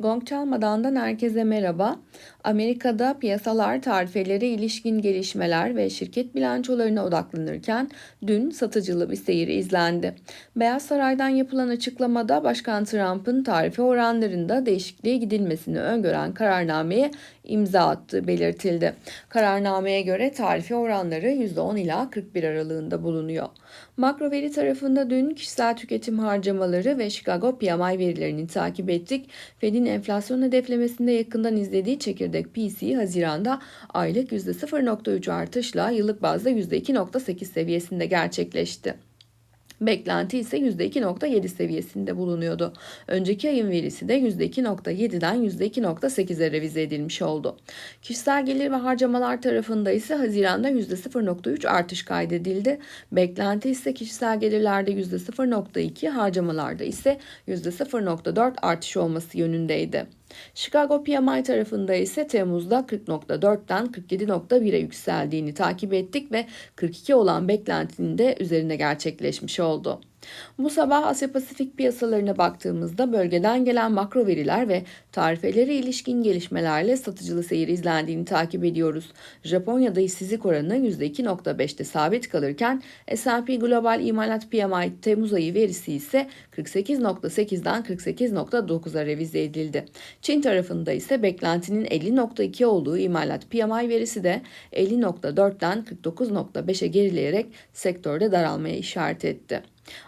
Gong çalmadandan herkese merhaba. Amerika'da piyasalar tarifelere ilişkin gelişmeler ve şirket bilançolarına odaklanırken dün satıcılı bir seyir izlendi. Beyaz Saray'dan yapılan açıklamada Başkan Trump'ın tarife oranlarında değişikliğe gidilmesini öngören kararnameye imza attığı belirtildi. Kararnameye göre tarife oranları %10 ila 41 aralığında bulunuyor. Makro veri tarafında dün kişisel tüketim harcamaları ve Chicago PMI verilerini takip ettik. Fed'in enflasyon hedeflemesinde yakından izlediği çekirdek PCE Haziran'da aylık %0.3 artışla yıllık bazda %2.8 seviyesinde gerçekleşti. Beklenti ise %2.7 seviyesinde bulunuyordu. Önceki ayın verisi de %2.7'den %2.8'e revize edilmiş oldu. Kişisel gelir ve harcamalar tarafında ise Haziran'da %0.3 artış kaydedildi. Beklenti ise kişisel gelirlerde %0.2, harcamalarda ise %0.4 artış olması yönündeydi. Chicago PMI tarafında ise Temmuz'da 40.4'ten 47.1'e yükseldiğini takip ettik ve 42 olan beklentinin de üzerine gerçekleşmiş oldu. Bu sabah Asya Pasifik piyasalarına baktığımızda bölgeden gelen makro veriler ve tarifelere ilişkin gelişmelerle satıcılı seyir izlendiğini takip ediyoruz. Japonya'da işsizlik oranı %2.5'te sabit kalırken S&P Global İmalat PMI Temmuz ayı verisi ise 48.8'den 48.9'a revize edildi. Çin tarafında ise beklentinin 50.2 olduğu imalat PMI verisi de 50.4'ten 49.5'e gerileyerek sektörde daralmaya işaret etti.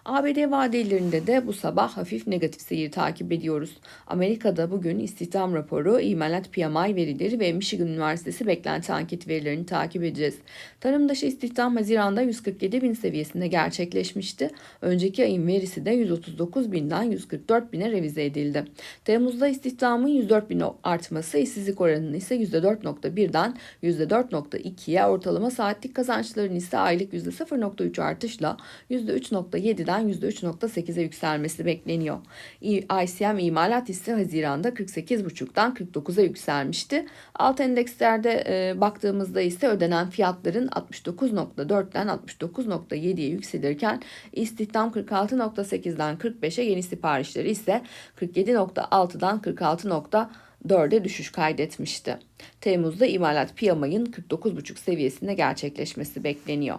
ABD vadelerinde de bu sabah hafif negatif seyir takip ediyoruz. Amerika'da bugün istihdam raporu, imalat PMI verileri ve Michigan Üniversitesi beklenti anket verilerini takip edeceğiz. Tarım dışı istihdam Haziran'da 147 bin seviyesinde gerçekleşmişti. Önceki ayın verisi de 139 binden 144 bine revize edildi. Temmuz'da istihdamın 104 bin artması, işsizlik oranının ise %4.1'den %4.2'ye, ortalama saatlik kazançların ise aylık %0.3 artışla %3.7 %7'den %3.8'e yükselmesi bekleniyor. ICM imalat ise Haziran'da 48.5'dan 49'a yükselmişti. Alt endekslerde e, baktığımızda ise ödenen fiyatların 69.4'ten 69.7'ye yükselirken istihdam 46.8'den 45'e yeni siparişleri ise 47.6'dan 46.4'e düşüş kaydetmişti. Temmuz'da imalat piyamayın 49.5 seviyesinde gerçekleşmesi bekleniyor.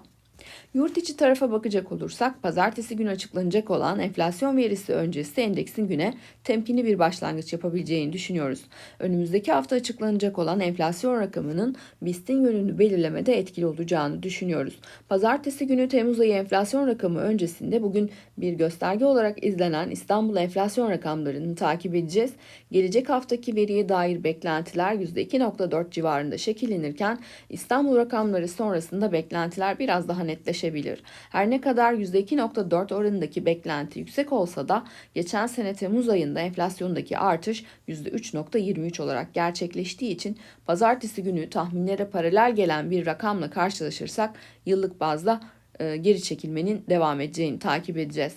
Yurt içi tarafa bakacak olursak pazartesi günü açıklanacak olan enflasyon verisi öncesi endeksin güne temkinli bir başlangıç yapabileceğini düşünüyoruz. Önümüzdeki hafta açıklanacak olan enflasyon rakamının BIST'in yönünü belirlemede etkili olacağını düşünüyoruz. Pazartesi günü Temmuz ayı enflasyon rakamı öncesinde bugün bir gösterge olarak izlenen İstanbul enflasyon rakamlarını takip edeceğiz. Gelecek haftaki veriye dair beklentiler %2.4 civarında şekillenirken İstanbul rakamları sonrasında beklentiler biraz daha netleşebilir. Her ne kadar %2.4 oranındaki beklenti yüksek olsa da geçen sene Temmuz ayında enflasyondaki artış %3.23 olarak gerçekleştiği için pazartesi günü tahminlere paralel gelen bir rakamla karşılaşırsak yıllık bazda geri çekilmenin devam edeceğini takip edeceğiz.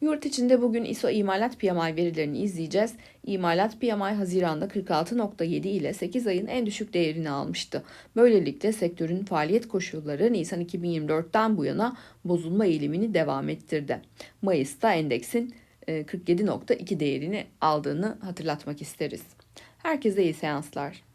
Yurt içinde bugün ISO imalat PMI verilerini izleyeceğiz. İmalat PMI Haziran'da 46.7 ile 8 ayın en düşük değerini almıştı. Böylelikle sektörün faaliyet koşulları Nisan 2024'ten bu yana bozulma eğilimini devam ettirdi. Mayıs'ta endeksin 47.2 e, değerini aldığını hatırlatmak isteriz. Herkese iyi seanslar.